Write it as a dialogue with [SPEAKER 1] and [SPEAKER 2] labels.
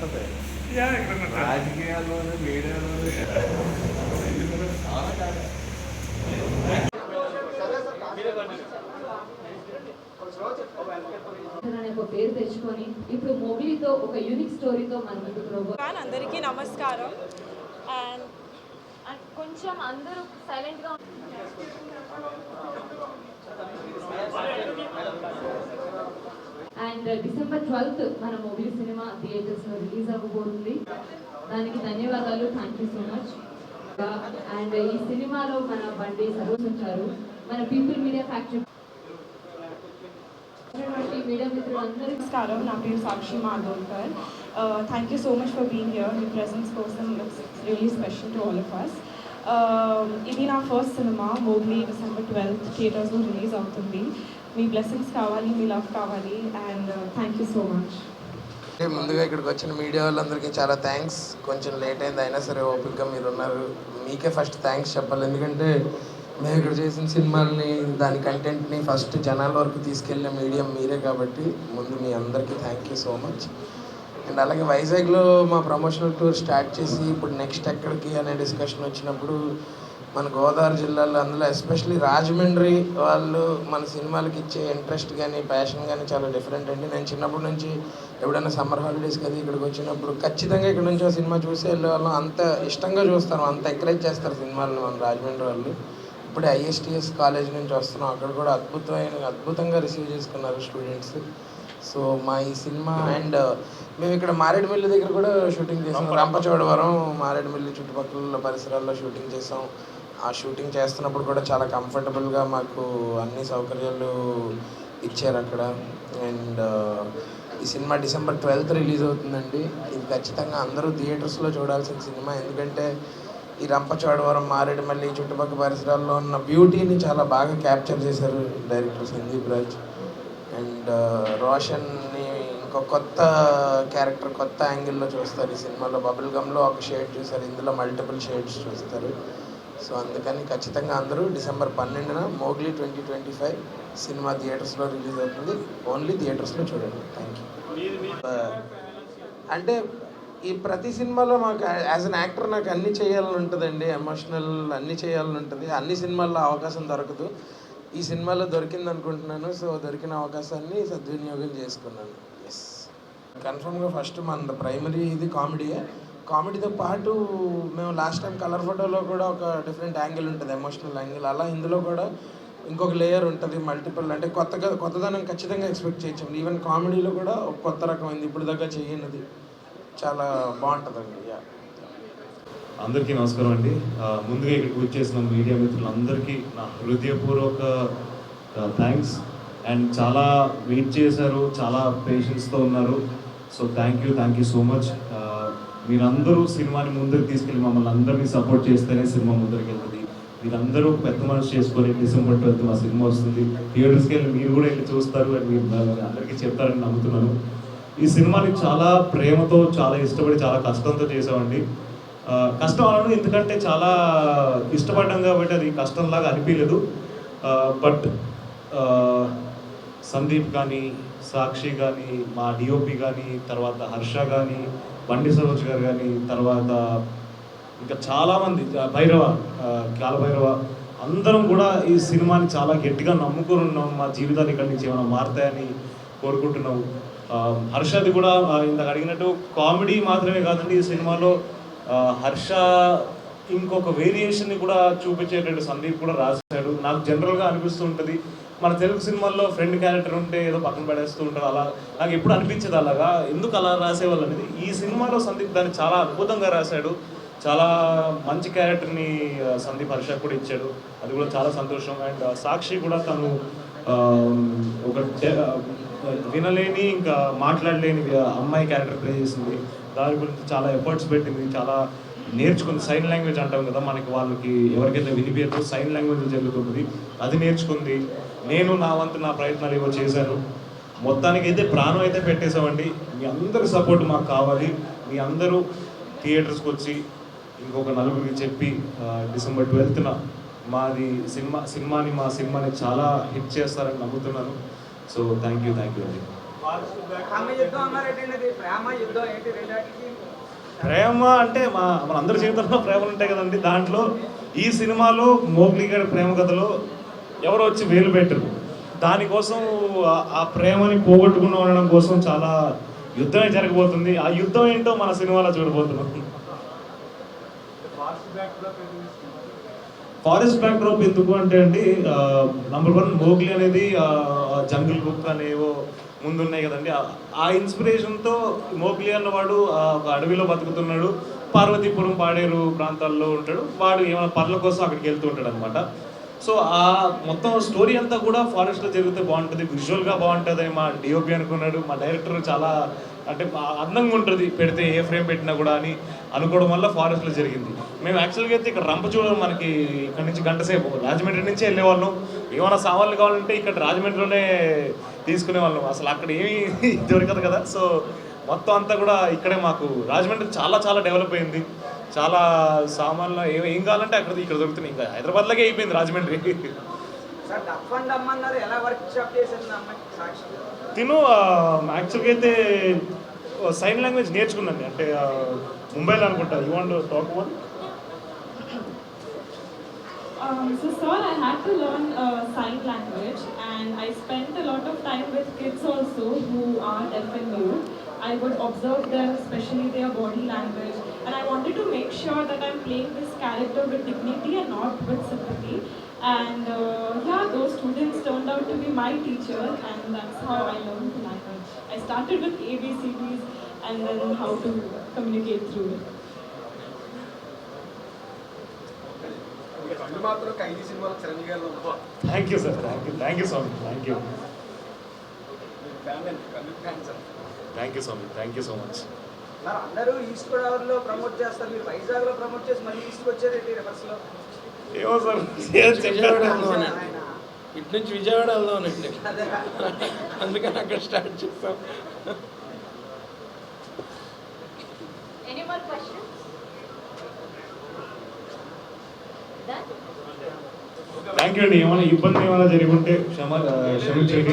[SPEAKER 1] ఉంటది. చాలా కాదు
[SPEAKER 2] పేరు తెచ్చుకొని ఇప్పుడు మొబిలీతో ఒక యూనిక్ స్టోరీతో మన
[SPEAKER 3] అందరికీ నమస్కారం. అండ్
[SPEAKER 2] అండ్ కొంచెం అందరూ సైలెంట్గా అండ్ డిసెంబర్ ట్వెల్త్ మన మొబైల్ సినిమా థియేటర్స్లో రిలీజ్ అవ్వబోతుంది. దానికి ధన్యవాదాలు. Thank you so much and ఈ సినిమాలో మన బండి సరోజ్ వచ్చారు. మన పీపుల్ మీడియా ఫ్యాక్టరీ
[SPEAKER 3] నమస్కారం. నా పేరు Sakshi Madholkar. Thank you so much for being here me presence కోసం it's really special to all of us ఇది నా first cinema Mowgli December twelfth థియేటర్స్లో రిలీజ్ అవుతుంది. మీ బ్లెస్సింగ్స్ కావాలి మీ లవ్ కావాలి and thank you so much
[SPEAKER 4] అంటే ముందుగా ఇక్కడికి వచ్చిన మీడియా వాళ్ళందరికీ చాలా థ్యాంక్స్ కొంచెం లేట్ అయింది అయినా సరే ఓపికగా మీరు ఉన్నారు మీకే ఫస్ట్ థ్యాంక్స్ చెప్పాలి. ఎందుకంటే మేము ఇక్కడ చేసిన సినిమాల్ని దాని కంటెంట్ని ఫస్ట్ జనాల వరకు తీసుకెళ్ళిన మీడియం మీరే కాబట్టి ముందు మీ అందరికీ thank you so much and అలాగే వైజాగ్లో మా ప్రమోషనల్ టూర్ స్టార్ట్ చేసి ఇప్పుడు నెక్స్ట్ ఎక్కడికి అనే డిస్కషన్ వచ్చినప్పుడు మన గోదావరి జిల్లాలో అందులో ఎస్పెషలీ రాజమండ్రి వాళ్ళు మన సినిమాలకి ఇచ్చే ఇంట్రెస్ట్ కానీ ప్యాషన్ కానీ చాలా డిఫరెంట్ అండి. నేను చిన్నప్పటి నుంచి ఎప్పుడైనా సమ్మర్ హాలిడేస్ కదా ఇక్కడికి వచ్చినప్పుడు ఖచ్చితంగా ఇక్కడ నుంచి ఆ సినిమా చూసి వెళ్ళే వాళ్ళం. అంత ఇష్టంగా చూస్తారు అంత ఎంకరేజ్ చేస్తారు సినిమాలను మన రాజమండ్రి వాళ్ళు. ఇప్పుడే ఐఎస్టిఎస్ కాలేజ్ నుంచి వస్తున్నాం. అక్కడ కూడా అద్భుతమైన అద్భుతంగా రిసీవ్ చేసుకున్నారు స్టూడెంట్స్ సో మా ఈ సినిమా అండ్ మేము ఇక్కడ మారేడుమిల్లి దగ్గర కూడా షూటింగ్ చేసాం. రంపచోడవరం. మారేడుమిల్లి చుట్టుపక్కల పరిసరాల్లో షూటింగ్ చేసాం. ఆ షూటింగ్ చేస్తున్నప్పుడు కూడా చాలా కంఫర్టబుల్గా మాకు అన్ని సౌకర్యాలు ఇచ్చారు అక్కడ. అండ్ ఈ సినిమా డిసెంబర్ ట్వెల్త్ రిలీజ్ అవుతుందండి. ఇది ఖచ్చితంగా అందరూ థియేటర్స్లో చూడాల్సిన సినిమా. ఎందుకంటే ఈ రంపచోడవరం మారేడుమల్లి చుట్టుపక్కల పరిసరాల్లో ఉన్న బ్యూటీని చాలా బాగా క్యాప్చర్ చేశారు డైరెక్టర్ సందీప్ రాజ్. అండ్ రోషన్ని ఇంకో కొత్త క్యారెక్టర్ కొత్త యాంగిల్లో చూస్తారు. ఈ సినిమాలో బబుల్ గమ్లో ఒక షేడ్ చూస్తారు ఇందులో మల్టిపుల్ షేడ్స్ చూస్తారు. సో అందుకని ఖచ్చితంగా అందరూ డిసెంబర్ పన్నెండున Mowgli twenty twenty five cinema థియేటర్స్లో రిలీజ్ అవుతుంది. ఓన్లీ థియేటర్స్లో చూడండి. థ్యాంక్ యూ అంటే ఈ ప్రతి సినిమాలో మాకు యాజ్ అన్ యాక్టర్ నాకు అన్ని చేయాలని ఉంటుందండి. ఎమోషనల్ అన్ని చేయాలని ఉంటుంది. అన్ని సినిమాల్లో అవకాశం దొరకదు. ఈ సినిమాలో దొరికింది అనుకుంటున్నాను సో దొరికిన అవకాశాన్ని సద్వినియోగం చేసుకున్నాను. ఎస్ కన్ఫర్మ్గా ఫస్ట్ మన ప్రైమరీ ఇది కామెడీయే కామెడీతో పాటు మేము లాస్ట్ టైం కలర్ ఫోటోలో కూడా ఒక డిఫరెంట్ యాంగిల్ ఉంటుంది ఎమోషనల్ యాంగిల్ అలా ఇందులో కూడా ఇంకొక లేయర్ ఉంటుంది మల్టిపుల్ అంటే కొత్తగా కొత్తదనం ఖచ్చితంగా ఎక్స్పెక్ట్ చేయొచ్చు. ఈవెన్ కామెడీలో కూడా ఒక కొత్త రకమైంది ఇప్పుడు దాకా చేయనిది. చాలా బాగుంటుందండి యా
[SPEAKER 5] అందరికీ నమస్కారం అండి. ముందుగా ఇక్కడ పూజ చేసిన మీడియా మిత్రులందరికీ నా హృదయపూర్వక థ్యాంక్స్ అండ్ చాలా వెయిట్ చేశారు చాలా పేషెన్స్తో ఉన్నారు. So thank you thank you so much మీరందరూ సినిమాని ముందుకు తీసుకెళ్ళి మమ్మల్ని అందరినీ సపోర్ట్ చేస్తేనే సినిమా ముందరికి వెళ్తుంది. మీరందరూ పెద్ద మనసు చేసుకొని డిసెంబర్ ట్వెల్త్ మా సినిమా వస్తుంది. థియేటర్స్కి వెళ్ళి మీరు కూడా వెళ్ళి చూస్తారు అండ్ మీరు అందరికీ చెప్తారని నమ్ముతున్నాను. ఈ సినిమాని చాలా ప్రేమతో చాలా ఇష్టపడి చాలా కష్టంతో చేసామండి కష్టం అనను ఎందుకంటే చాలా ఇష్టపడ్డాం కాబట్టి అది కష్టంలాగా అనిపించలేదు. బట్ సందీప్ కానీ సాక్షి కానీ మా డిఓపి కానీ తర్వాత హర్ష కానీ బండి సరోజ్ గారు కానీ తర్వాత ఇంకా చాలామంది భైరవ కాలభైరవ భైరవ అందరం కూడా ఈ సినిమాని చాలా గట్టిగా నమ్ముకుని ఉన్నాం. మా జీవితాలు ఇక్కడి నుంచి ఏమైనా మారుతాయని కోరుకుంటున్నాం. హర్షది కూడా ఆ, ఇందాక అడిగినట్టు కామెడీ మాత్రమే కాదండి ఈ సినిమాలో. హర్ష ఇంకొక వేరియేషన్ని కూడా చూపించేటట్టు సందీప్ కూడా రాశాడు. నాకు జనరల్గా అనిపిస్తూ ఉంటుంది. మన తెలుగు సినిమాల్లో ఫ్రెండ్ క్యారెక్టర్ ఉంటే ఏదో పక్కన పడేస్తూ ఉంటారు. అలా నాకు ఎప్పుడు అనిపించదు అలాగా? ఎందుకు అలా రాసేవాళ్ళు అనేది? ఈ సినిమాలో సందీప్ దాన్ని చాలా అద్భుతంగా రాశాడు. చాలా మంచి క్యారెక్టర్ని సందీప్ హర్ష కూడా ఇచ్చాడు. అది కూడా చాలా సంతోషం. అండ్ సాక్షి కూడా తను ఒక వినలేని ఇంకా మాట్లాడలేని అమ్మాయి క్యారెక్టర్ ప్లే చేసింది. దాని గురించి చాలా ఎఫర్ట్స్ పెట్టింది చాలా నేర్చుకుంది సైన్ లాంగ్వేజ్ అంటాం కదా మనకి వాళ్ళకి ఎవరికైతే వినిపించదు సైన్ లాంగ్వేజ్ జరుగుతుంది అది నేర్చుకుంది. నేను నా వంతు నా ప్రయత్నాలు ఏవో చేశాను. మొత్తానికి అయితే ప్రాణం అయితే పెట్టేశామండి. మీ అందరి సపోర్ట్ మాకు కావాలి. మీ అందరూ థియేటర్స్కి వచ్చి ఇంకొక నలుగురికి చెప్పి డిసెంబర్ ట్వెల్త్న మాది సినిమా సినిమాని మా సినిమాని చాలా హిట్ చేస్తారని నమ్ముతున్నాను. So thank you thank you అండి.
[SPEAKER 6] ప్రేమ
[SPEAKER 5] అంటే మా మన అందరి జీవితంలో ప్రేమలు ఉంటాయి కదండి. దాంట్లో ఈ సినిమాలో మోగ్లీ గారి ప్రేమ కథలో ఎవరో వచ్చి వేలు పెట్టరు. దానికోసం ఆ- ప్రేమని పోగొట్టుకున్న ఉండడం కోసం చాలా యుద్ధమే జరగబోతుంది. ఆ యుద్ధం ఏంటో మన సినిమాలో చూడబోతున్నాం. ఫారెస్ట్ బ్యాక్డ్రాప్ ఎందుకు అంటే అండి నంబర్ వన్ మోగ్లీ అనేది జంగిల్ బుక్ అనేవో ముందున్నాయి కదండి. ఆ- ఇన్స్పిరేషన్తో మోగ్లీ అన్నవాడు ఆ, ఒక అడవిలో బతుకుతున్నాడు. పార్వతీపురం పాడేరు ప్రాంతాల్లో ఉంటాడు. వాడు ఏమైనా పనుల కోసం అక్కడికి వెళ్తూ ఉంటాడు అనమాట సో ఆ మొత్తం స్టోరీ అంతా కూడా ఫారెస్ట్లో జరిగితే బాగుంటుంది. విజువల్గా బాగుంటుంది మా డిఓపి అనుకున్నాడు. మా డైరెక్టర్ చాలా అంటే అందంగా ఉంటుంది. పెడితే ఏ ఫ్రేమ్ పెట్టినా కూడా అని అనుకోవడం వల్ల ఫారెస్ట్లో జరిగింది. మేము యాక్చువల్గా అయితే ఇక్కడ రంపచూడ మనకి ఇక్కడ నుంచి గంట సేపు రాజమండ్రి నుంచి వెళ్ళేవాళ్ళం. ఏమైనా సామాన్లు కావాలంటే ఇక్కడ రాజమండ్రిలోనే తీసుకునే వాళ్ళం. అసలు అక్కడ ఏమీ దొరకదు కదా. సో మొత్తం అంతా కూడా ఇక్కడే మాకు రాజమండ్రి చాలా చాలా డెవలప్ అయింది. చాలా సామాన్లు ఏం ఏం కావాలంటే అక్కడ ఇక్కడ దొరుకుతున్నాయి. ఇంకా హైదరాబాద్లాగే అయిపోయింది రాజమండ్రి. తిను యాక్చువల్గా అయితే సైన్ లాంగ్వేజ్ నేర్చుకున్నాను. అంటే ముంబైలో అనుకుంటా. You want talk one
[SPEAKER 3] Um, so, sir, I had to learn uh, sign language, and I spent a lot of time with kids also who are deaf and mute. I would observe them, especially their body language, and I wanted to make sure that I'm playing this character with dignity and not with sympathy. And uh, yeah, those students turned out to be my teachers, and that's how I learned the language. I started with ABCDs and then how to communicate through it.
[SPEAKER 5] Thank you sir thank you thank you Swamy thank you
[SPEAKER 1] fan కన్ను fan sir
[SPEAKER 5] thank you స్వామి thank you so much
[SPEAKER 6] అందరూ east గోదావరిలో promote చేస్తారు. మీరు వైజాగ్లో promote చేసి మళ్ళీ ఈస్ట్కి వచ్చారేంటి రివర్స్లో
[SPEAKER 5] ఏమో సార్
[SPEAKER 7] విజయవాడ ఇటు నుంచి విజయవాడ వెళ్దామనండి
[SPEAKER 6] అదే.
[SPEAKER 7] అందుకని అక్కడ స్టార్ట్ చేస్తాం
[SPEAKER 2] Any more questions?
[SPEAKER 5] Thank you అండి. ఏమైనా ఇబ్బంది ఏమైనా జరిగి ఉంటే క్షమ క్షమించండి.